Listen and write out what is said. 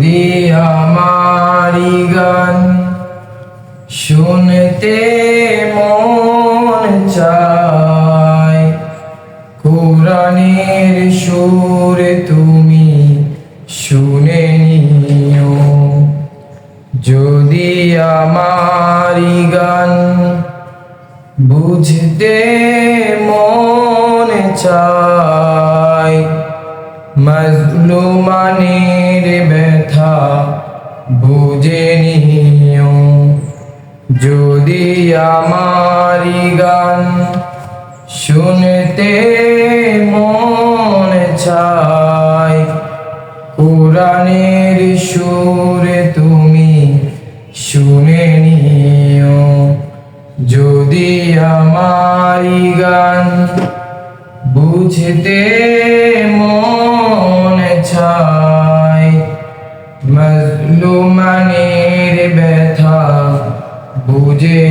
যদি গান শুনতে মন চায়। কোরআনের সুর তুমি শুনে নিও। যদি বুঝতে মন চায় বুঝে নিও। যদি আমারি গান শুনতে মন চায়, কোরআনের সুরে তুমি শুনে নিও। যদি আমারি গান বুঝতে মজলুমানের ব্যথা বুঝে